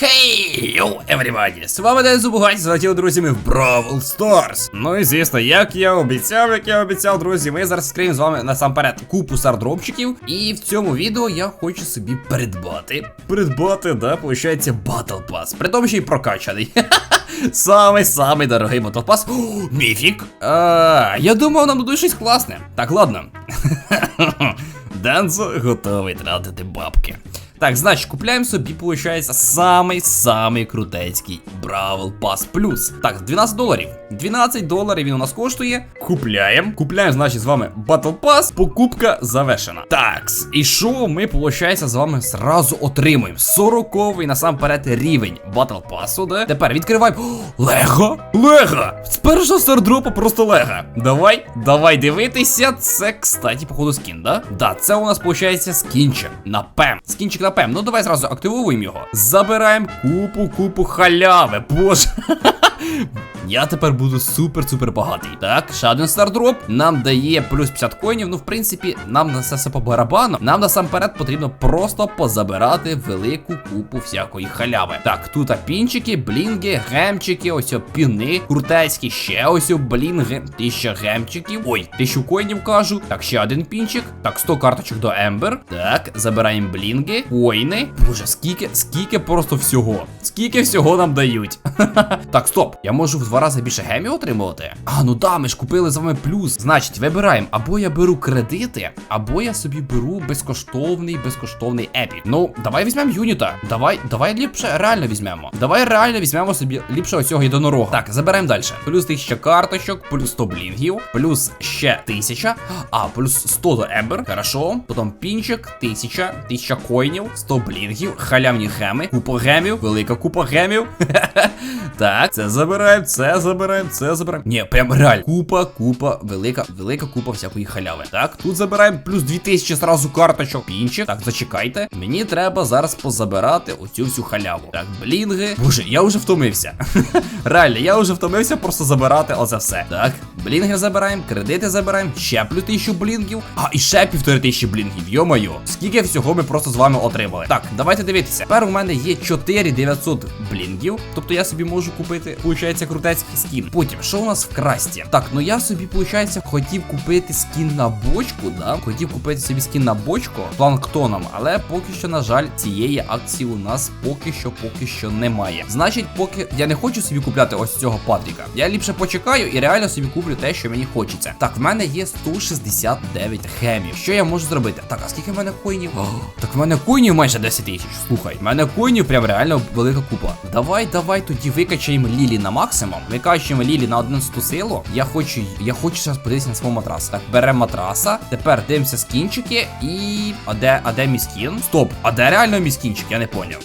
Хей, йоу, everybody! З вами Ден Зубугаті, залетіли друзями в Бравл Старс. Ну і звісно, як я обіцяв, як я обіцяв, друзі, ми зараз скриємо з вами насамперед купу стардропчиків. І в цьому відео я хочу собі придбати. Придбати, да, виходить, Battle Pass. При тому, що й прокачаний. Самий самий дорогий. О, Міфік. А, я думав, нам буде щось класне. Так, ладно. Дензо готовий тратити бабки. Так, значить, купляємо собі, виходить, самий-самий крутецький Бравл Пас Плюс. Так, 12 доларів. 12 доларів він у нас коштує. Купляємо. Купляємо, значить, з вами Battle Pass. Покупка завершена. Так, і що ми, виходить, з вами зразу отримуємо? 40-й насамперед рівень Battle Pass, да? Тепер відкриваємо. Лего! Лего! З першого стардропу просто Лего. Давай, давай дивитися. Це, кстати, походу, скін, да? Да, це у нас, виходить, скінчик на ПЕМ. Скінчик на Ну давай зразу активуємо його. Забираємо купу, купу халяви. Боже. Я тепер буду супер-супер багатий. Так, ще один стардроп нам дає плюс 50 коїнів. Ну, в принципі, нам на це все по барабану. Нам насамперед потрібно просто позабирати велику купу всякої халяви. Так, тут пінчики, блінги, гемчики, ось піни, крутецькі, ще ось блінги, тисяча гемчиків. Ой, тисячу коїнів кажу. Так, ще один пінчик. Так, 100 карточок до Ембер. Так, забираємо блінги, коїни. Боже, скільки, скільки просто всього. Скільки всього нам дають. так, стоп. Я можу в два рази більше гемів отримувати. А, ну да, ми ж купили з вами плюс. Значить, вибираємо, або я беру кредити, або я собі беру безкоштовний, безкоштовний епік. Ну, давай візьмемо юніта. Давай, давай ліпше реально візьмемо. Давай реально візьмемо собі ліпше оцього єдинорога. Так, заберемо далі. Плюс 1000 карточок, плюс 100 блінгів, плюс ще 1000. А, плюс 100 до Ембер. Хорошо. Потім пінчик, 1000, 1000 коїнів, 100 блінгів, халявні геми, купа гемів, велика купа гемів. Так, це забираємо, це забираємо, це забираємо. Ні, прям реально. Купа, купа, велика, велика купа всякої халяви. Так, тут забираємо плюс 2000 зразу карточок. Пінчик. Так, зачекайте. Мені треба зараз позабирати оцю всю халяву. Так, блінги. Боже, я вже втомився. Реально, я вже втомився просто забирати оце все. Так, блінги забираємо, кредити забираємо, ще плюс тисячу блінгів. А, і ще півтори тисячі блінгів. Йо-моє. Скільки всього ми просто з вами отримали. Так, давайте дивитися. Тепер у мене є 4900 блінгів. Тобто я собі можу купити, виходить, крутецький скін. Потім, що у нас в красті? Так, ну я собі, виходить, хотів купити скін на бочку, да? Хотів купити собі скін на бочку планктоном, але поки що, на жаль, цієї акції у нас поки що, поки що немає. Значить, поки я не хочу собі купляти ось цього Патріка. Я ліпше почекаю і реально собі куплю те, що мені хочеться. Так, в мене є 169 гемів. Що я можу зробити? Так, а скільки в мене коїнів? Так в мене коїнів майже 10 тисяч. Слухай, в мене коїнів прям реально велика купа. Давай, давай тоді викачаємо Лілі на максимум. Викачуємо Лілі на 11 силу. Я хочу, я хочу зараз подивитися на свого матраса. Так, беремо матраса. Тепер дивимося скінчики і. А де, а де мій скін? Стоп, а де реально мій скінчик? Я не поняв.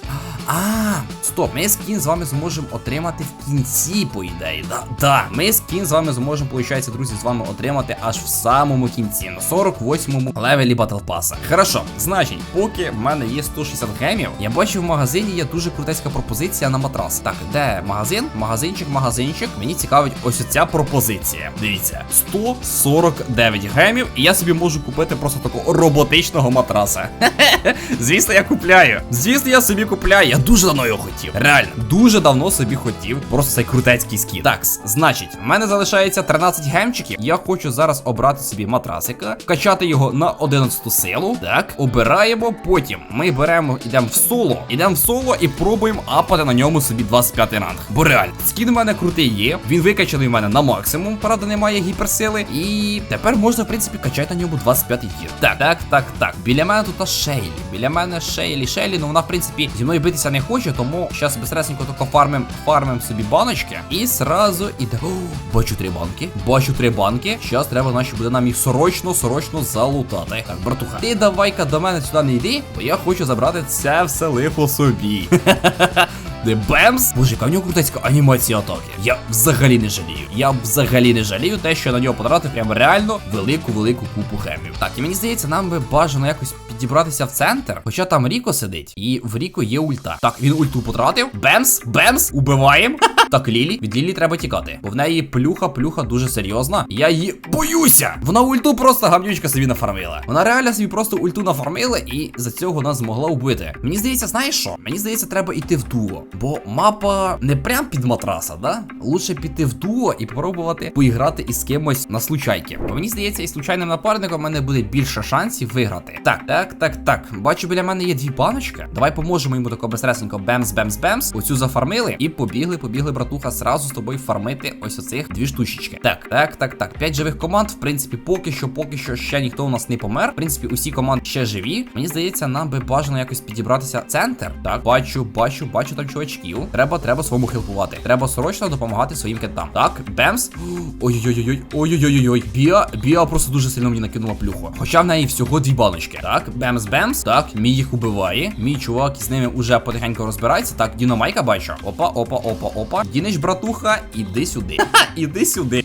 А, стоп, ми скін з вами зможемо отримати в кінці, по ідеї. Да, да, ми скін з вами зможемо, виходить, друзі, з вами отримати аж в самому кінці, на 48-му левелі Pass. Хорошо, значить, поки в мене є 160 гемів, я бачу в магазині є дуже крутецька пропозиція на матрас. Так, де магазин? Магазинчик, магазинчик. Мені цікавить ось ця пропозиція. Дивіться, 149 гемів, і я собі можу купити просто такого роботичного матраса. Звісно, я купляю. Звісно, я собі купляю. Я дуже давно його хотів. Реально, дуже давно собі хотів. Просто цей крутецький скін. Так, значить, в мене залишається 13 гемчиків. Я хочу зараз обрати собі матрасика, качати його на 11 силу. Так, обираємо. Потім ми беремо, йдемо в соло. Йдемо в соло і пробуємо апати на ньому собі 25 ранг. Бо реально, скін у мене крутий є. Він викачаний в мене на максимум, правда, немає гіперсили. І тепер можна, в принципі, качати на ньому 25 гір. Так, так, так, так. Біля мене тут Шейлі. Біля мене Шейлі, Шейлі, ну вона, в принципі, зі мною битися не хочу, тому зараз безстресенько тако фармим, фармим собі баночки. І сразу іде. О, бачу три банки. Бачу три банки. Зараз треба, наче буде нам їх срочно, срочно залутати. Так, братуха, ти давай-ка до мене сюди не йди, бо я хочу забрати це все лихо собі. Де Бемс? Боже, яка в нього крутецька анімація атаки. Я взагалі не жалію. Я взагалі не жалію те, що на нього потратив прям реально велику-велику купу гемів. Так, і мені здається, нам би бажано якось підібратися в центр. Хоча там Ріко сидить, і в Ріко є ульта. Так, він ульту потратив. Бемс, Бемс, убиваємо. Так, Лілі, від Лілі треба тікати. Бо в неї плюха, плюха дуже серйозна. Я її боюся. Вона ульту просто гамнючка собі нафармила. Вона реально собі просто ульту нафармила і за цього нас змогла вбити. Мені здається, знаєш що? Мені здається, треба йти в дуо. Бо мапа не прям під матраса, да? Лучше піти в дуо і попробувати поіграти із кимось на случайки. Бо мені здається, із случайним напарником в мене буде більше шансів виграти. Так, так, так, так. Бачу, біля мене є дві баночки. Давай поможемо йому тако безстресенько бемс, бемс, бемс. Оцю зафармили і побігли, побігли, братуха, сразу з тобою фармити ось оцих дві штучечки. Так, так, так, так. П'ять живих команд. В принципі, поки що, поки що ще ніхто у нас не помер. В принципі, усі команди ще живі. Мені здається, нам би бажано якось підібратися центр. Так, бачу, бачу, бачу там чувачків. Треба, треба своєму хелпувати. Треба срочно допомагати своїм китам. Так, бемс. Ой-ой-ой, ой-ой-ой-ой. Біа, Біа просто дуже сильно мені накинула плюху. Хоча в неї всього дві баночки. Так, бемс, бемс. Так, мій їх убиває. Мій чувак з ними уже потихеньку розбирається. Так, Діномайка бачу. Опа, опа, опа, опа. Дінич, братуха, іди сюди. Іди сюди.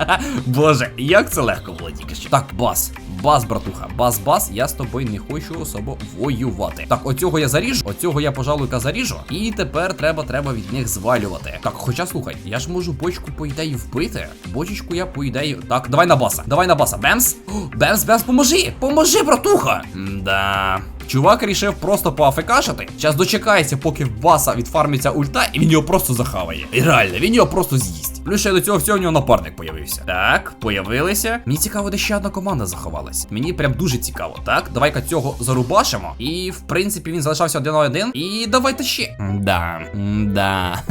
Боже, як це легко було тільки що. Так, бас. Бас, братуха, бас-бас, я з тобою не хочу особо воювати. Так, оцього я заріжу, оцього я, пожалуй-ка, заріжу. І тепер треба, треба від них звалювати. Так, хоча слухай, я ж можу бочку по ідеї вбити. Бочечку я по ідеї. Так, давай на баса. Давай на баса. Бемс. Бемс, бемс, поможи! Поможи, братуха! Да. Чувак рішив просто поафекашити. Зараз дочекається, поки в баса відфармиться ульта, і він його просто захаває. І реально, він його просто з'їсть. Плюс ще до цього всього в нього напарник появився. Так, появилися. Мені цікаво, де ще одна команда заховалась. Мені прям дуже цікаво. Так, давай-ка цього зарубашимо. І в принципі він залишався один на один. І давайте ще. Да. Да.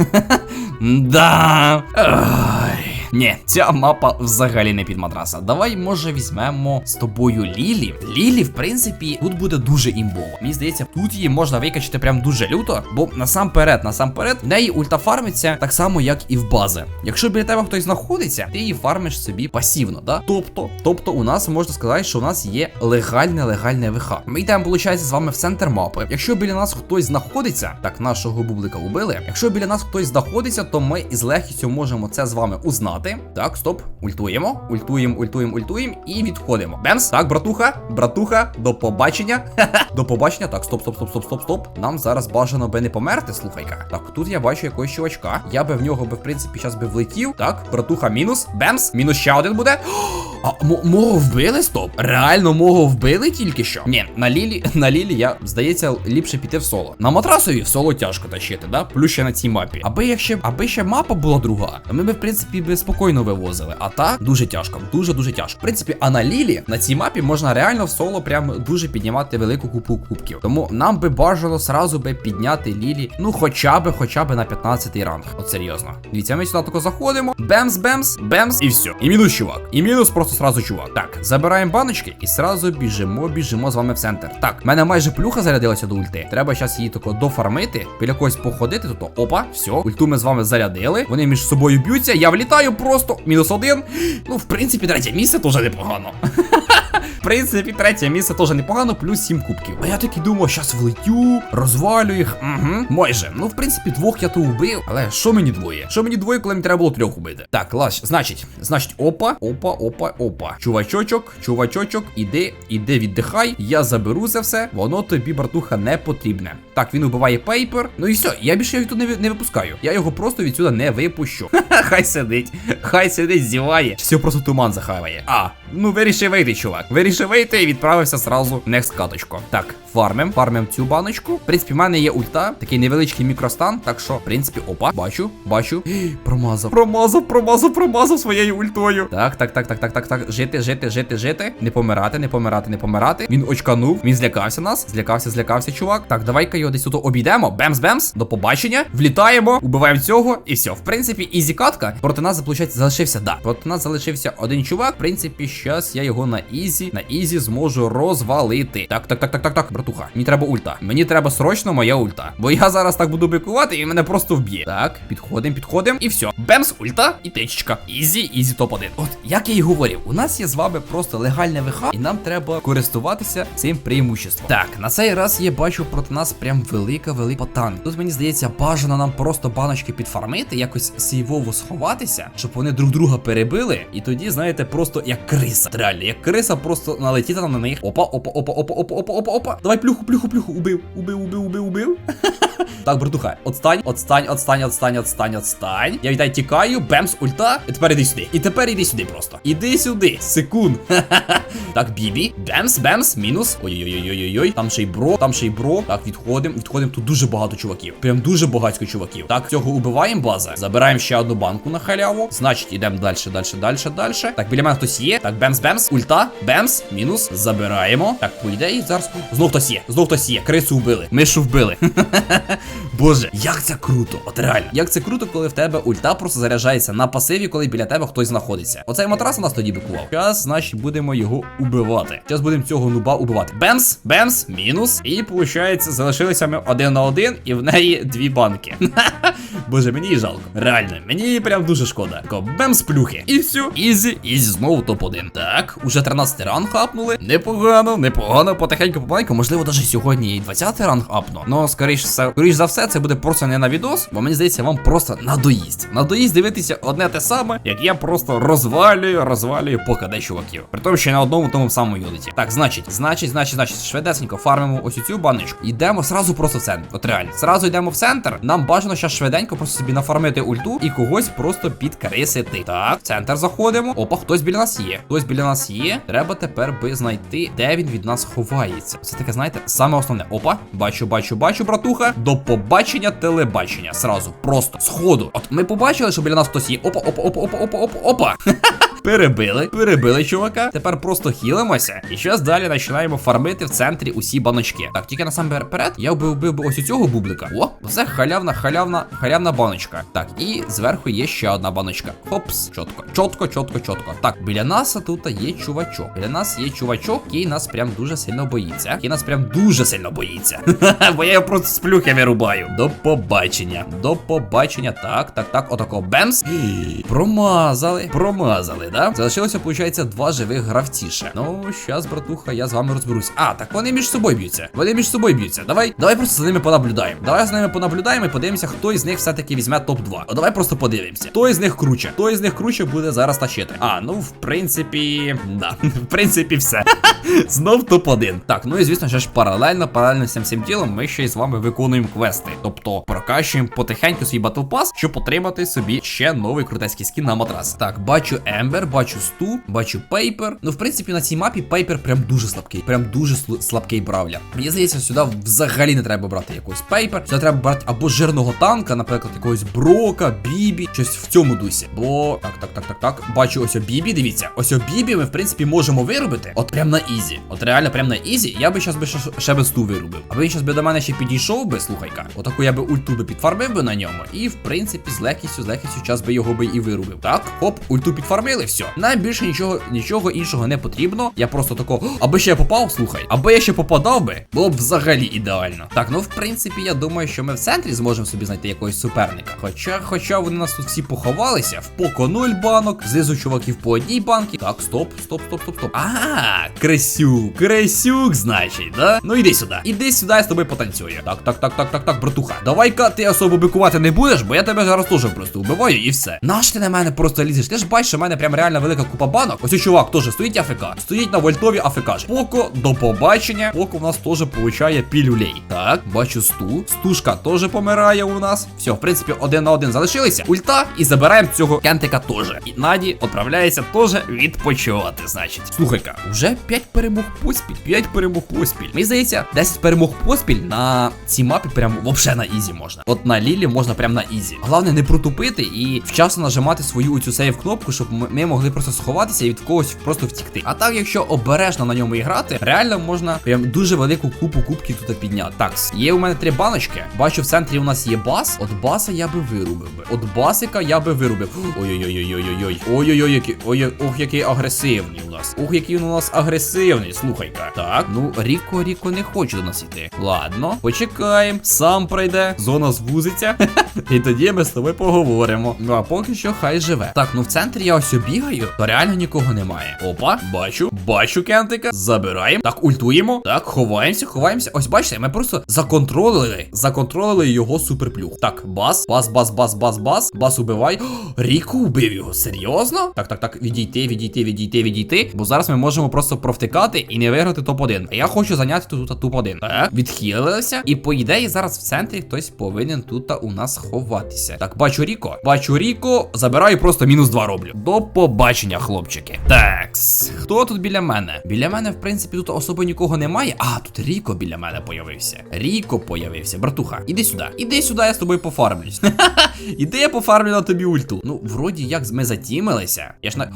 Да. Ай. Ні, ця мапа взагалі не під матраса. Давай, може, візьмемо з тобою Лілі. Лілі, в принципі, тут буде дуже імбово. Мені здається, тут її можна викачати прям дуже люто, бо насамперед, насамперед, в неї ульта фармиться так само, як і в бази. Якщо біля тебе хтось знаходиться, ти її фармиш собі пасівно, да? Тобто, тобто, у нас можна сказати, що у нас є легальне легальне ВХ. Ми йдемо, виходить, з вами в центр мапи. Якщо біля нас хтось знаходиться, так нашого бублика убили. Якщо біля нас хтось знаходиться, то ми із легкістю можемо це з вами узнати. Так, стоп, ультуємо, ультуємо, ультуємо, ультуємо і відходимо. Бемс, так, братуха, братуха, до побачення. До побачення. Так, стоп, стоп, стоп, стоп, стоп, стоп. Нам зараз бажано би не померти, слухай-ка. Так, тут я бачу якогось чувачка. Я би в нього би, в принципі, зараз би влетів. Так, братуха, мінус. Бемс, мінус ще один буде. А мо- мого вбили, стоп? Реально мого вбили тільки що? Ні, на лілі, на лілі я, здається, ліпше піти в соло. На матрасові в соло тяжко тащити, да? Плюс ще на цій мапі. Аби як ще, аби ще мапа була друга, то ми би, в принципі, би спокійно вивозили. А так, дуже тяжко, дуже дуже тяжко. В принципі, а на лілі на цій мапі можна реально в соло прям дуже піднімати велику купу кубків. Тому нам би бажано сразу би підняти лілі, ну хоча би, хоча би на 15 ранг. От серйозно. Дивіться, ми сюди тако заходимо. Бемс, бемс, бемс, і все. І мінус чувак. І мінус просто сразу чувак. Так, забираємо баночки і сразу біжимо, біжимо з вами в центр. Так, в мене майже плюха зарядилася до ульти. Треба зараз її тако дофармити, біля когось походити, Тобто, опа, все, ульту ми з вами зарядили. Вони між собою б'ються. Я влітаю просто. Мінус один. Ну, в принципі, третє місце теж непогано. Принципі, третє місце теж непогано, плюс 7 кубків. А я таки думав, щас влетю, розвалю їх. Угу, майже. Ну, в принципі, двох я то убив. Але що мені двоє? Що мені двоє, коли мені треба було трьох убити? Так, лаш, значить, значить, опа, опа, опа, опа. Чувачочок, чувачочок, іди, іди, віддихай. Я заберу це все. Воно тобі, братуха, не потрібне. Так, він убиває пейпер. Ну і все, я більше його тут не, не випускаю. Я його просто відсюди не випущу. Хай сидить. Хай сидить, зіває. Його просто туман захаває. А, ну вирішив вийти, чувак. Вирішив вийти і відправився сразу в каточку. Так, фармим, фармим цю баночку. В принципі, в мене є ульта, такий невеличкий мікростан. Так що, в принципі, опа, бачу, бачу. Промазав. Промазав, промазав, промазав своєю ультою. Так, так, так, так, так, так, так. Жити, жити, жити, жити. Не помирати, не помирати, не помирати. Він очканув, він злякався нас. Злякався, злякався, чувак. Так, давай-ка його десь тут обійдемо. Бемс-бемс. До побачення. Влітаємо, убиваємо цього, і все. В принципі, ізі катка. Проти нас, виходить, залишився, да. Проти нас залишився один чувак. В принципі, щас я його на ізі, на ізі зможу розвалити. Так, так, так, так, так, так, братуха. Мені треба ульта. Мені треба срочно моя ульта. Бо я зараз так буду бикувати і мене просто вб'є. Так, підходимо, підходимо. І все. Бемс, ульта і течечка. Ізі, ізі топ-1. От, як я і говорив, у нас є з вами просто легальне ВХ, і нам треба користуватися цим преимуществом. Так, на цей раз я бачу проти нас прям велика, велика потан. Тут мені здається, бажано нам просто баночки підфармити, якось сейвово сховатися, щоб вони друг друга перебили. І тоді, знаєте, просто як криси криса. Реально, як криса, просто налетіти на них. Опа, опа, опа, опа, опа, опа, опа, опа. Давай плюху, плюху, плюху. Убив, убив, убив, убив, убив. Так, братуха, отстань, отстань, отстань, отстань, отстань, отстань. Я віддай тікаю, бемс, ульта. І тепер іди сюди. І тепер іди сюди просто. Іди сюди. Секунд. Так, бібі. Бемс, бемс, мінус. Ой-ой-ой-ой-ой. Там ще й бро, там ще й бро. Так, відходимо, відходимо. Тут дуже багато чуваків. Прям дуже багатько чуваків. Так, цього убиваємо база. Забираємо ще одну банку на халяву. Значить, ідемо далі, далі, далі, далі. Так, біля мене хтось є. Так, бемс, бемс, ульта, бемс, мінус. Забираємо. Так, по ідеї, зараз. Знов хтось є. Знов хтось є. Крису вбили. Мишу вбили. Боже, як це круто! От реально, як це круто, коли в тебе ульта просто заряджається на пасиві, коли біля тебе хтось знаходиться. Оцей матрас у нас тоді бикував. Зараз, значить, будемо його убивати. Зараз будемо цього нуба убивати. Бемс, бемс, мінус. І виходить, залишилися ми один на один, і в неї дві банки. Боже, мені жалко. Реально, мені прям дуже шкода. Бемс плюхи. І все. Ізі, ізі, знову топ-1. Так, уже 13 ранг апнули. Непогано, непогано, потихеньку помаленьку. Можливо, навіть сьогодні і 20 ранг апну. Ну, скоріш, скоріш за все, це буде просто не на відос, бо мені здається, вам просто надоїсть. Надоїсть дивитися одне те саме, як я просто розвалюю, розвалюю по КД чуваків. При тому, що на одному тому самому юниті. Так, значить, значить, значить, значить, швидесенько фармимо ось цю баночку. Йдемо сразу просто в центр. От реально. Сразу йдемо в центр. Нам бажано зараз швиденько просто собі нафармити ульту і когось просто підкрисити. Так, в центр заходимо. Опа, хтось біля нас є. Хтось біля нас є. Треба тепер би знайти, де він від нас ховається. Це таке, знаєте, саме основне. Опа, бачу, бачу, бачу, братуха. До побачення телебачення. Сразу, просто сходу. От ми побачили, що біля нас хтось є. Опа, опа, опа, опа, опа, опа, опа. Перебили, перебили чувака. Тепер просто хілимося. І щас далі починаємо фармити в центрі усі баночки. Так, тільки насамперед я би вбив би ось у цього бублика. О, це халявна, халявна, халявна баночка. Так, і зверху є ще одна баночка. Хопс, чотко, чотко, чотко, чотко. Так, біля нас тут є чувачок. Біля нас є чувачок, який нас прям дуже сильно боїться. Який нас прям дуже сильно боїться. Бо я його просто з плюхи вирубаю. До побачення. До побачення. Так, так, так, отако. Бемс. Промазали, промазали, да? Залишилося, виходить, два живих гравці ще. Ну, щас, братуха, я з вами розберусь. А, так вони між собою б'ються. Вони між собою б'ються. Давай, давай просто за ними понаблюдаємо. Давай за ними понаблюдаємо і подивимося, хто із них все-таки візьме топ-2. О, давай просто подивимося. Хто із них круче? Хто із них круче буде зараз тащити? А, ну, в принципі, да. В принципі, все. Знов топ-1. Так, ну і звісно, ще ж паралельно, паралельно з цим всім ділом, ми ще й з вами виконуємо квести. Тобто прокачуємо потихеньку свій батл пас, щоб отримати собі ще новий крутецький скін на матрас. Так, бачу Ембер, бачу Сту, бачу Пейпер. Ну, в принципі, на цій мапі Пейпер прям дуже слабкий. Прям дуже слабкий бравля. Мені здається, сюди взагалі не треба брати якогось Пейпер. Сюди треба брати або жирного танка, наприклад, якогось Брока, Бібі, щось в цьому дусі. Бо так, так, так, так, так. Бачу ось Бібі. Дивіться, ось Бібі ми, в принципі, можемо виробити. От прям на ізі. От реально, прям на ізі. Я би щас би ще, ще би сту виробив. Аби він щас би до мене ще підійшов би, слухай-ка. Отаку я би ульту би підфармив би на ньому. І в принципі, з легкістю, з легкістю час би його би і вирубив. Так, хоп, ульту підфармили, все. Нам більше нічого, нічого іншого не потрібно. Я просто тако, аби ще я попав, слухай, аби я ще попадав би, було б взагалі ідеально. Так, ну в принципі, я думаю, що ми в центрі зможемо собі знайти якогось суперника. Хоча, хоча вони нас тут всі поховалися, в поко 0 банок, знизу чуваків по одній банки. Так, стоп, стоп, стоп, стоп, стоп. А, кресюк, кресюк, значить, да? Ну іди сюди. Іди сюди, я з тобою потанцюю. Так, так, так, так, так, так, братуха. Давай-ка ти особо бикувати не будеш, бо я тебе зараз теж просто вбиваю і все. Наш ти на мене просто лізеш? Ти ж бачиш, що мене прям реально велика купа банок. Ось чувак теж стоїть АФК. Стоїть на вольтові АФК. Поко, до побачення. Поко в нас теж получає пілюлей. Так, бачу сту. Стушка теж помирає у нас. Все, в принципі, один на один залишилися. Ульта і забираємо цього кентика теж. І Наді відправляється теж відпочивати, значить. Слухай-ка, вже 5 перемог поспіль. 5 перемог поспіль. Мені здається, 10 перемог поспіль на цій мапі прям вообще на ізі можна. От на Лілі можна прям на ізі. Головне не протупити і вчасно нажимати свою цю сейв кнопку, щоб ми могли просто сховатися і від когось просто втікти. А так, якщо обережно на ньому і грати, реально можна прям дуже велику купу кубків тут підняти. Так, є у мене три баночки. Бачу, в центрі у нас є бас. От баса я би вирубив би. От басика я би вирубив. Ой-ой-ой-ой-ой-ой. Ой-ой-ой, який ой, ох, який агресивний нас. Ох, який він у нас агресивний. слухай-ка. Так, ну Ріко, Ріко не хоче до нас йти. Ладно, почекаємо, сам пройде, зона звузиться. І тоді ми з тобою поговоримо. Ну а поки що хай живе. Так, ну в центрі я ось бігаю, то реально нікого немає. Опа, бачу, бачу кентика. Забираємо. Так, ультуємо. Так, ховаємося, ховаємося. Ось бачите, ми просто законтролили, законтролили його суперплюх. Так, бас, бас, бас, бас, бас, бас, бас убивай. О, Ріко убив його. Серйозно? Так, так, так, відійти, відійти, відійти, відійти. Бо зараз ми можемо просто провтикати і не виграти топ-1. А я хочу зайняти тут топ-1. Так, відхилилися. І по ідеї зараз в центрі хтось повинен тут у нас ховатися. Так, бачу Ріко. Бачу Ріко. Забираю просто мінус 2 роблю. До побачення, хлопчики. Такс. Хто тут біля мене? Біля мене, в принципі, тут особо нікого немає. А, тут Ріко біля мене появився. Ріко появився. Братуха, іди сюди. Іди сюди, я з тобою пофармлюсь. Іди я пофармлю на тобі ульту. Ну, вроді як ми затімилися. Я ж на.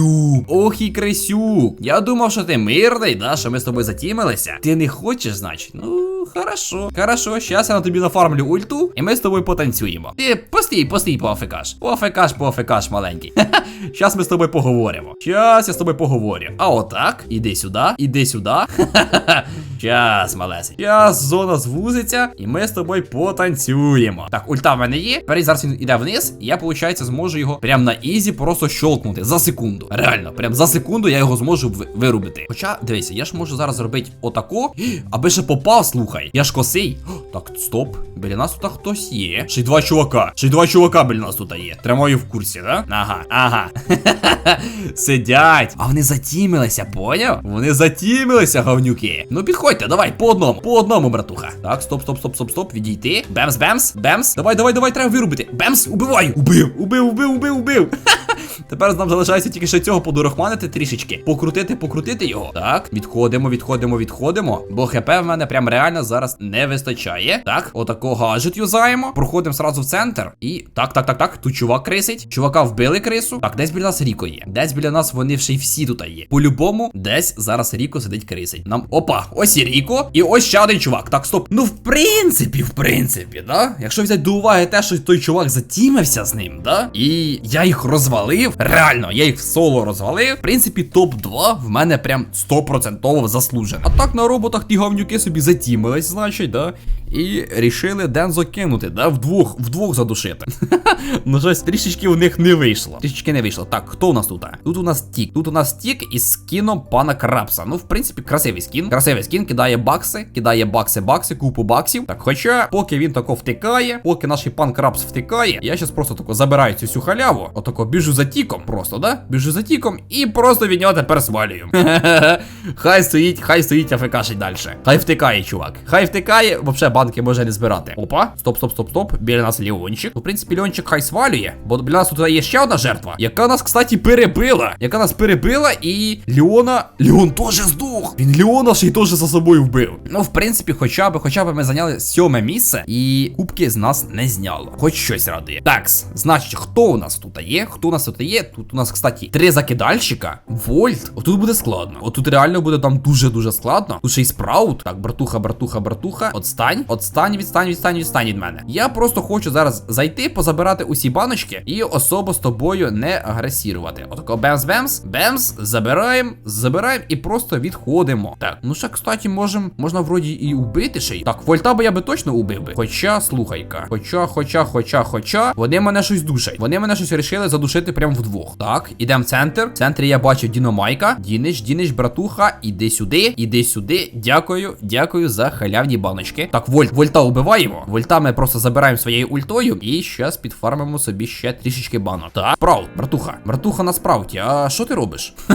О! Ох і Крисюк! Я думав, що ти мирний, да, що ми з тобою затімилися. Ти не хочеш, значить? Ну, хорошо. Хорошо, щас я на тобі нафармлю ульту, і ми з тобою потанцюємо. Ти постій, постій, поафекаш. Поафекаш, поафекаш маленький. Щас ми з тобою поговоримо. Щас я з тобою поговорю. А отак, іди сюди, іди сюди. Щас, малесень. Щас зона звузиться, і ми з тобою потанцюємо. Так, ульта в мене є. Тепер зараз він іде вниз, і я, виходить, зможу його прям на ізі просто щолкнути за секунду. Реально, прям за секунду я його зможу вирубити. Хоча, дивися, я ж можу зараз зробити отако, аби ще попав, слухай. Я ж косий. Так, стоп. Біля нас тут хтось є. Ще й два чувака. Ще й два чувака біля нас тут є. Тримаю в курсі, да? Ага, ага. Сидять. А вони затімилися, поняв? Вони затімилися, говнюки. Ну підходьте, давай, по одному, по одному, братуха. Так, стоп, стоп, стоп, стоп, стоп. Відійти. Бемс, бемс, бемс. Давай, давай, давай, треба вирубити. Бемс, убиваю. Убив, убив, убив, убив, убив. Тепер нам залишається тільки ще цього подурахманити трішечки. Покрутити, покрутити його. Так, відходимо, відходимо, відходимо. Бо хп в мене прям реально зараз не вистачає. Так, отако гаджет юзаємо. Проходимо сразу в центр. І так, так, так, так. Тут чувак крисить. Чувака вбили крису. Так, десь біля нас Ріко є. Десь біля нас вони ще й всі тут є. По-любому, десь зараз Ріко сидить крисить. Нам. Опа, ось і Ріко. І ось ще один чувак. Так, стоп. Ну, в принципі, в принципі, да? Якщо взяти до уваги те, що той чувак затімився з ним, да? І я їх розвалив. Реально, я їх в соло розвалив. В принципі, топ-2 в мене прям 100% заслужено. А так на роботах ті говнюки собі затімились, значить, да? І рішили Дензо кинути, да? Вдвох, вдвох задушити. На жаль, трішечки у них не вийшло. Трішечки не вийшло. Так, хто у нас тут? Тут у нас тік. Тут у нас тік із скіном пана Крапса. Ну, в принципі, красивий скін. Красивий скін кидає бакси, кидає бакси, бакси, купу баксів. Так, хоча, поки він тако втикає, поки наш пан Крапс втикає, я щас просто тако забираю цю всю халяву. Отако біжу за тіком, просто, да? Біжу за тіком і просто від нього тепер свалюю. Хай стоїть, хай стоїть АФКшить далі. Хай втикає, чувак. Хай втикає, вообще банки може не збирати. Опа, стоп, стоп, стоп, стоп. Біля нас Леончик. Ну, в принципі, Леончик хай свалює, бо біля нас тут є ще одна жертва, яка нас, кстати, перебила. Яка нас перебила, і Леона. Леон теж здох. Він Леона ще й теж за собою вбив. Ну, в принципі, хоча б, хоча б ми зайняли сьоме місце, і кубки з нас не зняло. Хоч щось радує. Такс, значить, хто у нас тут є? Хто у нас тут є? Тут у нас, кстати, три закидальщика. Вольт. Отут буде складно. Отут реально буде там дуже-дуже складно. Тут ще й спраут. Так, братуха, братуха, братуха. Отстань, отстань, відстань, відстань, відстань від мене. Я просто хочу зараз зайти, позабирати усі баночки і особо з тобою не агресірувати. Отако бемс-бемс, бемс, забираємо, забираємо і просто відходимо. Так, ну ще, кстати, можем, можна вроді і убити ще й. Так, вольта би я би точно убив би. Хоча, слухай-ка. Хоча, хоча, хоча, хоча, вони мене щось душать. Вони мене щось вирішили задушити прямо вдвох. Так, ідемо в центр. В центрі я бачу Діномайка. Дінич, Дінич, братуха, іди сюди, іди сюди. Дякую, дякую за халявні баночки. Так, вольт, вольта убиваємо. Вольта ми просто забираємо своєю ультою. І щас підфармимо собі ще трішечки банок. Так, справ, братуха. Братуха на справді. А що ти робиш?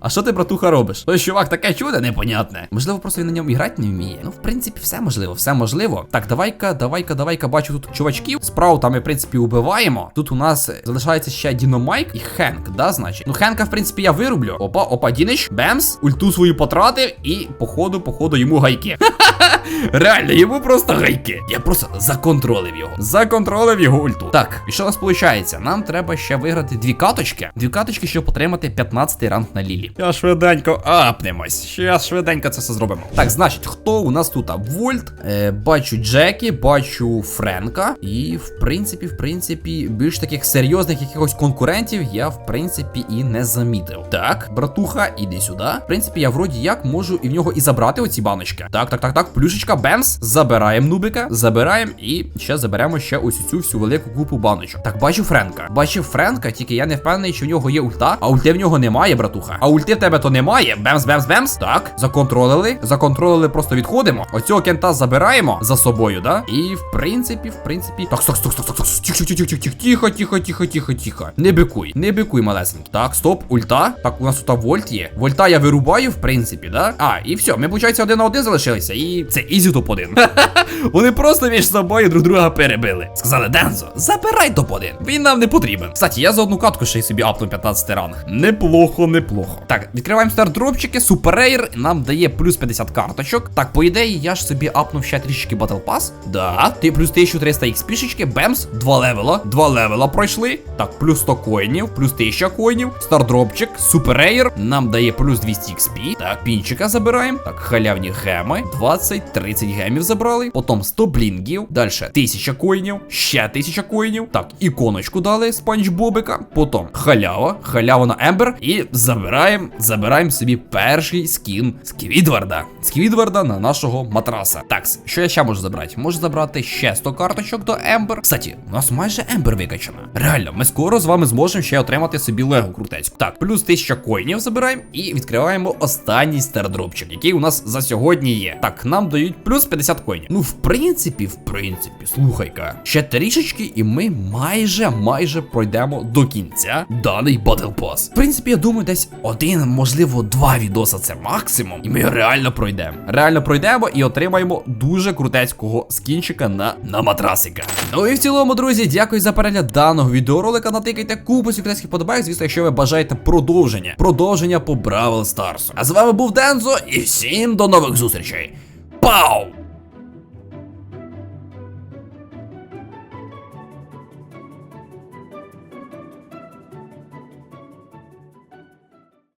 А що ти, братуха, робиш? Той чувак таке чудо непонятне. Можливо, просто він на ньому іграти не вміє. Ну, в принципі, все можливо, все можливо. Так, давай-ка, давай-ка, давай-ка, бачу тут чувачків. Справу там ми, в принципі, убиваємо. Тут у нас залишається ще Діномайк і Хенк, да, значить? Ну, Хенка, в принципі, я вирублю. Опа, опа, Дінич, Бемс, ульту свою потратив і, походу, походу, йому гайки. Реально, Йому просто гайки. Я просто законтролив його. Законтролив його ульту. Так, і що у нас виходить? Нам треба ще виграти дві каточки. Дві каточки, щоб отримати 15 ранг на лілі. Я швиденько апнемось. Щас швиденько це все зробимо. Так, значить, хто у нас тут? Вольт, е, бачу Джекі, бачу Френка. І в принципі, в принципі, більш таких серйозних якихось конкурентів я в принципі і не замітив. Так, братуха, іди сюди. В принципі, я вроді як можу і в нього і забрати оці баночки. Так, так, так, так. Плюшечка, бемс забираємо нубика, забираємо і ще заберемо ще ось цю всю велику купу баночок. Так, бачу Френка. Бачу Френка, тільки я не впевнений, чи в нього є ульта, а ульти в нього немає, братуха. А ульти в тебе то немає. Бемс, бемс, бемс. Так, законтролили. Законтролили, просто відходимо. Оцього кента забираємо за собою, да? І в принципі, в принципі. Так, сток, сток, сток, сток, сток. Тихо, тихо, тихо, тихо, тихо, тихо, тихо, тихо. Не бикуй, не бикуй, малесенький. Так, стоп, ульта. Так, у нас тут вольт є. Вольта я вирубаю, в принципі, да? А, і все. Ми, виходить, один на один залишилися. І це ізі топ-1. Вони просто між собою друг друга перебили. Сказали, Дензо, забирай топ 1 Він нам не потрібен. Кстати, я за одну катку ще й собі апну 15 ранг. Неплохо, неплохо. Так, відкриваємо стардропчики, суперейр, нам дає плюс 50 карточок. Так, по ідеї, я ж собі апнув ще трішечки Battle Pass. Да, ти плюс 1300 XP-шечки, бемс, два левела, два левела пройшли. Так, плюс 100 коїнів, плюс 1000 коїнів, стардропчик, суперейр, нам дає плюс 200 XP. Так, пінчика забираємо. Так, халявні геми, 20-30 гемів забрали. Потім 100 блінгів, далі 1000 коїнів, ще 1000 коїнів. Так, іконочку дали спанч Бобика. Потім халява, халява на Ембер. І забираємо, забираємо собі перший скін Сквідварда. Сквідварда на нашого матраса. Так, що я ще можу забрати? Можу забрати ще 100 карточок до Ембер. Кстати, у нас майже Ембер викачана. Реально, ми скоро з вами зможемо ще отримати собі лего крутецьку. Так, плюс 1000 коїнів забираємо і відкриваємо останній стардропчик, який у нас за сьогодні є. Так, нам дають плюс 50 коїнів. Ну, в принципі, в принципі, слухай-ка. Ще трішечки, і ми майже, майже пройдемо до кінця даний Battle Pass. В принципі, я думаю, десь один, можливо, два відоса це максимум. І ми реально пройдемо. Реально пройдемо і отримаємо дуже крутецького скінчика на, на матрасика. Ну і в цілому, друзі, дякую за перегляд даного відеоролика. Натикайте купу секретських подобайок, звісно, якщо ви бажаєте продовження. Продовження по Бравл Старсу. А з вами був Дензо, і всім до нових зустрічей. Пау!